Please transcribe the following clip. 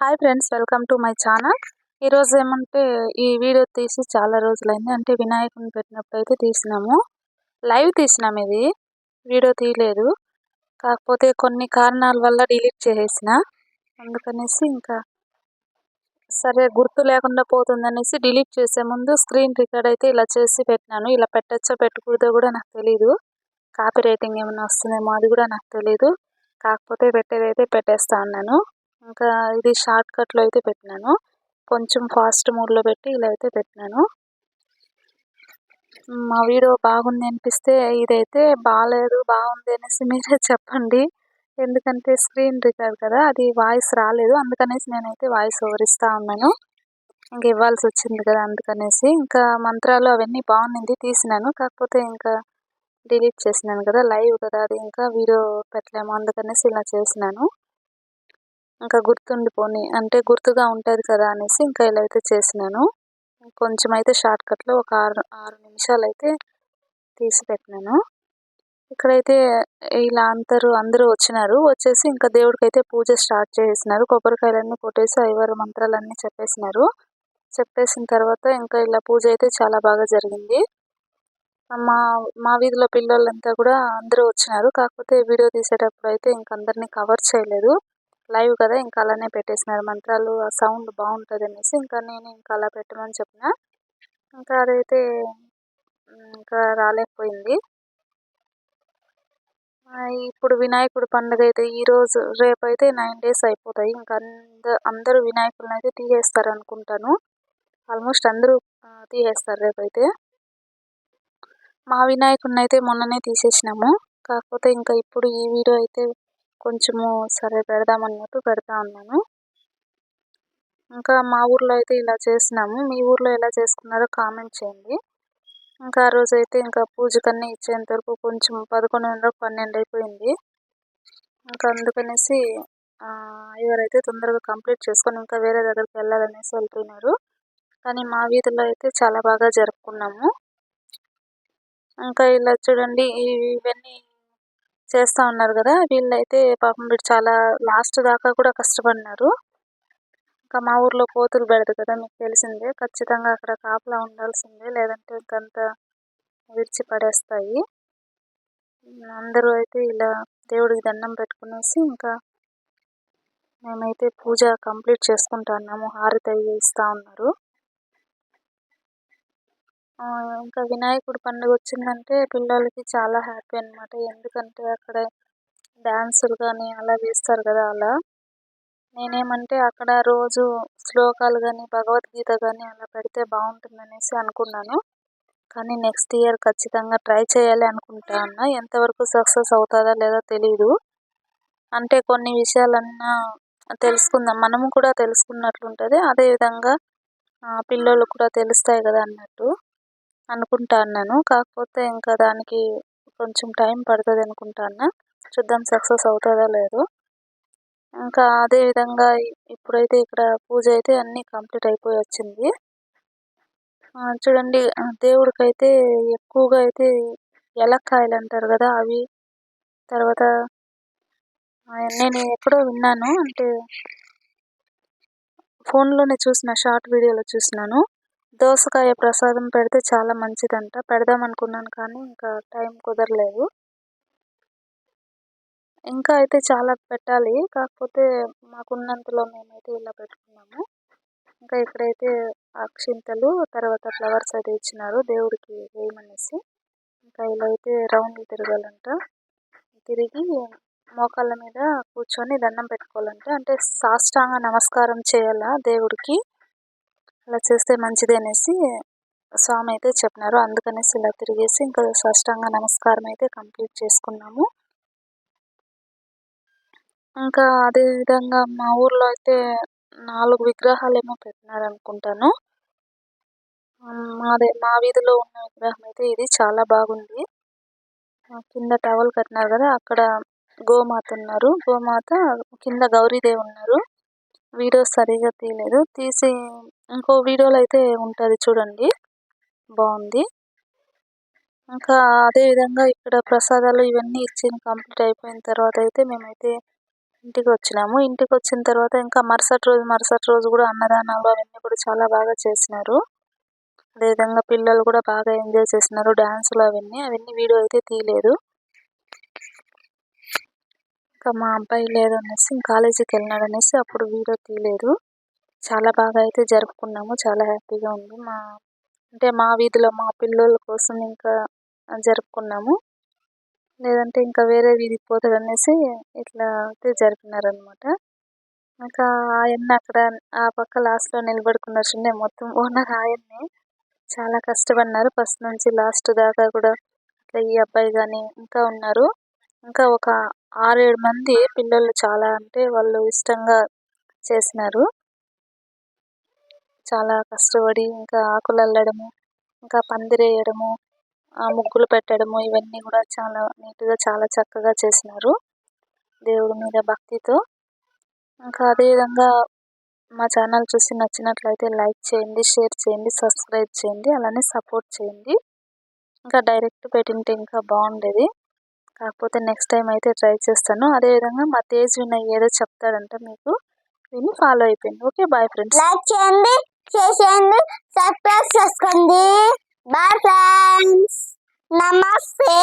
Hi friends welcome to my channel. ఈరోజు ఏమంటే ఈ వీడియో తీసి చాలా రోజులైంది. అంటే వినాయకుని పెట్టినప్పుడు అయితే తీసినాము. లైవ్ తీసినాము ఇది. వీడియో తీయలేదు. కాకపోతే కొన్ని కారణాల వల్ల డిలీట్ చేసేసిన. అందుకనేసి ఇంకా సరే గుర్తు లేకుండా పోతుందనేసి డిలీట్ చేసే ముందు స్క్రీన్ రికార్డ్ అయితే ఇలా చేసి పెట్టినాను. ఇలా పెట్టచ్చో పెట్టకూడదో కూడా నాకు తెలీదు. కాపీ రేటింగ్ ఏమైనా వస్తుందేమో అది కూడా నాకు తెలీదు. కాకపోతే పెట్టేదైతే పెట్టేస్తా అన్నాను. ఇంకా ఇది షార్ట్ కట్లో అయితే పెట్టినాను. కొంచెం ఫాస్ట్ మోడ్లో పెట్టి ఇలా అయితే పెట్టినాను. మా వీడియో బాగుంది అనిపిస్తే ఇదైతే బాగాలేదు బాగుంది అనేసి మీరే చెప్పండి. ఎందుకంటే స్క్రీన్ రికార్డ్ కదా అది వాయిస్ రాలేదు. అందుకనేసి నేనైతే వాయిస్ ఓవర్ ఇస్తూ ఉన్నాను. ఇంక ఇవ్వాల్సి వచ్చింది కదా అందుకనేసి. ఇంకా మంత్రాలు అవన్నీ బాగుంది తీసినాను. కాకపోతే ఇంకా డిలీట్ చేసినాను కదా లైవ్ కదా అది ఇంకా వీడియో పెట్టలేము అందుకనేసి ఇలా చేసినాను. ఇంకా గుర్తుండిపోని అంటే గుర్తుగా ఉంటుంది కదా అనేసి ఇంకా ఇలా అయితే చేసినాను. కొంచెం అయితే షార్ట్ కట్లో ఒక ఆరు ఆరు నిమిషాలు అయితే తీసి పెట్టినాను. ఇక్కడైతే ఇలా అందరూ అందరూ వచ్చినారు. వచ్చేసి ఇంకా దేవుడికి అయితే పూజ స్టార్ట్ చేసినారు. కొబ్బరికాయలన్నీ కొట్టేసి ఐవారు మంత్రాలన్నీ చెప్పేసినారు. చెప్పేసిన తర్వాత ఇంకా ఇలా పూజ అయితే చాలా బాగా జరిగింది. మా మా వీధిలో పిల్లలంతా కూడా అందరూ వచ్చినారు. కాకపోతే వీడియో తీసేటప్పుడు అయితే ఇంక అందరినీ కవర్ చేయలేదు. లైవ్ కదా ఇంకా అలానే పెట్టేసినారు. మంత్రాలు ఆ సౌండ్ బాగుంటుంది అనేసి ఇంకా నేను ఇంకా అలా పెట్టమని చెప్పిన. ఇంకా అదైతే ఇంకా రాలేకపోయింది. ఇప్పుడు వినాయకుడు పండుగ అయితే ఈరోజు రేపు అయితే నైన్ డేస్ అయిపోతాయి. ఇంకా అంద అందరూ వినాయకులను అయితే తీసేస్తారు అనుకుంటాను ఆల్మోస్ట్ అందరూ తీసేస్తారు రేపైతే. మా వినాయకుడిని అయితే మొన్ననే తీసేసినాము. కాకపోతే ఇంకా ఇప్పుడు ఈ వీడియో అయితే కొంచెము సరే పెడదామన్నట్టు పెడతా ఉన్నాను. ఇంకా మా ఊర్లో అయితే ఇలా చేసినాము. మీ ఊర్లో ఎలా చేసుకున్నారో కామెంట్ చేయండి. ఇంకా ఆ రోజు అయితే ఇంకా పూజకన్నీ ఇచ్చేంత వరకు కొంచెం పదకొండున్నర పన్నెండు అయిపోయింది. ఇంకా అందుకనేసి ఎవరైతే తొందరగా కంప్లీట్ చేసుకొని ఇంకా వేరే దగ్గరికి వెళ్ళాలనేసి వెళ్తున్నారు. కానీ మా వీధిలో అయితే చాలా బాగా జరుపుకున్నాము. ఇంకా ఇలా చూడండి ఇవన్నీ చేస్తూ ఉన్నారు కదా వీళ్ళైతే పాపం వీడు చాలా లాస్ట్ దాకా కూడా కష్టపడినారు. ఇంకా మా ఊర్లో కోతులు పెడదు కదా మీకు తెలిసిందే. ఖచ్చితంగా అక్కడ కాపలా ఉండాల్సిందే లేదంటే ఇంకంత విరిచి పడేస్తాయి. అందరూ అయితే ఇలా దేవుడికి దండం పెట్టుకునేసి ఇంకా మేమైతే పూజ కంప్లీట్ చేసుకుంటా ఉన్నాము. హారతి ఇస్తూ ఉన్నారు. ఇంకా వినాయకుడు పండుగ వచ్చిందంటే పిల్లలకి చాలా హ్యాపీ అనమాట ఎందుకంటే అక్కడ డ్యాన్సులు కానీ అలా వేస్తారు కదా అలా. నేనేమంటే అక్కడ రోజు శ్లోకాలు కానీ భగవద్గీత కానీ అలా పెడితే బాగుంటుందనేసి అనుకున్నాను. కానీ నెక్స్ట్ ఇయర్ ఖచ్చితంగా ట్రై చేయాలి అనుకుంటా ఉన్నా ఎంతవరకు సక్సెస్ అవుతుందో లేదో తెలియదు అంటే కొన్ని విషయాలన్నా తెలుసుకుందాం. మనము కూడా తెలుసుకున్నట్లుంటుంది. అదేవిధంగా పిల్లలు కూడా తెలుస్తాయి కదా అన్నట్టు. అనుకుంటా అన్నాను. కాకపోతే ఇంకా దానికి కొంచెం టైం పడుతుంది అనుకుంటున్నా చూద్దాం సక్సెస్ అవుతుందో లేదో. ఇంకా అదేవిధంగా ఇప్పుడైతే ఇక్కడ పూజ అయితే అన్నీ కంప్లీట్ అయిపోయి వచ్చింది. చూడండి దేవుడికైతే ఎక్కువగా అయితే ఎలక్కాయలు అంటారు కదా అవి. తర్వాత నేను ఎక్కడో విన్నాను అంటే ఫోన్లోనే చూసిన షార్ట్ వీడియోలో చూసినాను. దోసకాయ ప్రసాదం పెడితే చాలా మంచిదంట. పెడదాం అనుకున్నాను కానీ ఇంకా టైం కుదరలేదు. ఇంకా అయితే చాలా పెట్టాలి. కాకపోతే మాకున్నంతలో మేమైతే ఇలా పెట్టుకున్నాము. ఇంకా ఇక్కడైతే అక్షింతలు తర్వాత ఫ్లవర్స్ అయితే ఇచ్చినారు. దేవుడికి వేయమనేసి. ఇంకా ఇలా అయితే రౌండ్లు తిరగాలంట. తిరిగి మోకాళ్ళ మీద కూర్చొని దండం పెట్టుకోవాలంట. అంటే సాష్టాంగ నమస్కారం చేయాలా దేవుడికి? అలా చేస్తే మంచిది అనేసి స్వామి అయితే చెప్పినారు. అందుకనేసి ఇలా తిరిగేసి ఇంకా సాష్టాంగ నమస్కారం అయితే కంప్లీట్ చేసుకున్నాము. ఇంకా అదేవిధంగా మా ఊర్లో అయితే నాలుగు విగ్రహాలు ఏమో పెట్టినారు అనుకుంటాను మాదే మా వీధిలో ఉన్న విగ్రహం అయితే ఇది చాలా బాగుంది. కింద టవల్ కట్టినారు కదా అక్కడ గోమాత ఉన్నారు. గోమాత కింద గౌరీదేవి ఉన్నారు. వీడియో సరిగా తీయలేదు. తీసి ఇంకో వీడియోలో అయితే ఉంటుంది చూడండి. బాగుంది. ఇంకా అదేవిధంగా ఇక్కడ ప్రసాదాలు ఇవన్నీ ఇచ్చి కంప్లీట్ అయిపోయిన తర్వాత అయితే మేమైతే ఇంటికి వచ్చినాము. ఇంటికి వచ్చిన తర్వాత ఇంకా మరుసటి రోజు మరుసటి రోజు కూడా అన్నదానాలు అవన్నీ కూడా చాలా బాగా చేసినారు. అదేవిధంగా పిల్లలు కూడా బాగా ఎంజాయ్ చేసినారు. డ్యాన్సులు అవన్నీ అవన్నీ వీడియో అయితే తీయలేదు. ఇంకా మా అబ్బాయి లేదు అనేసి కాలేజీకి వెళ్ళినాడు అనేసి అప్పుడు వీడియో తీయలేదు. చాలా బాగా అయితే జరుపుకున్నాము. చాలా హ్యాపీగా ఉంది. మా అంటే మా వీధిలో మా పిల్లల కోసం ఇంకా జరుపుకున్నాము. లేదంటే ఇంకా వేరే వీధికి పోతాడు అనేసి ఇట్లా అయితే జరిపినారనమాట. ఇంకా ఆయన అక్కడ ఆ పక్క లాస్ట్లో నిలబడుకున్నారు చిన్న మొత్తం ఓనర్ ఆయన్నే చాలా కష్టపడినారు. ఫస్ట్ నుంచి లాస్ట్ దాకా కూడా ఇట్లా ఈ అబ్బాయి కానీ ఇంకా ఉన్నారు. ఇంకా ఒక ఆరేడు మంది పిల్లలు చాలా అంటే వాళ్ళు ఇష్టంగా చేసినారు. చాలా కష్టపడి ఇంకా ఆకులు అల్లడము ఇంకా పందిరేయడము ఆ ముగ్గులు పెట్టడము ఇవన్నీ కూడా చాలా నీట్గా చాలా చక్కగా చేసినారు దేవుడి మీద భక్తితో. ఇంకా అదేవిధంగా మా ఛానల్ చూసి నచ్చినట్లయితే లైక్ చేయండి షేర్ చేయండి సబ్స్క్రైబ్ చేయండి అలానే సపోర్ట్ చేయండి. ఇంకా డైరెక్ట్ పెట్టింటే ఇంకా బాగుండేది. కాకపోతే నెక్స్ట్ టైం అయితే ట్రై చేస్తాను. అదేవిధంగా మా తేజ్ వినయ్ ఏదో చెప్తాడంట మీకు. విని ఫాలో అయిపోయింది. ఓకే బాయ్ ఫ్రెండ్స్ లైక్ చేయండి షేర్ చేయండి సబ్స్క్రైబ్ చేసుకోండి. బాయ్ ఫ్రెండ్స్ నమస్తే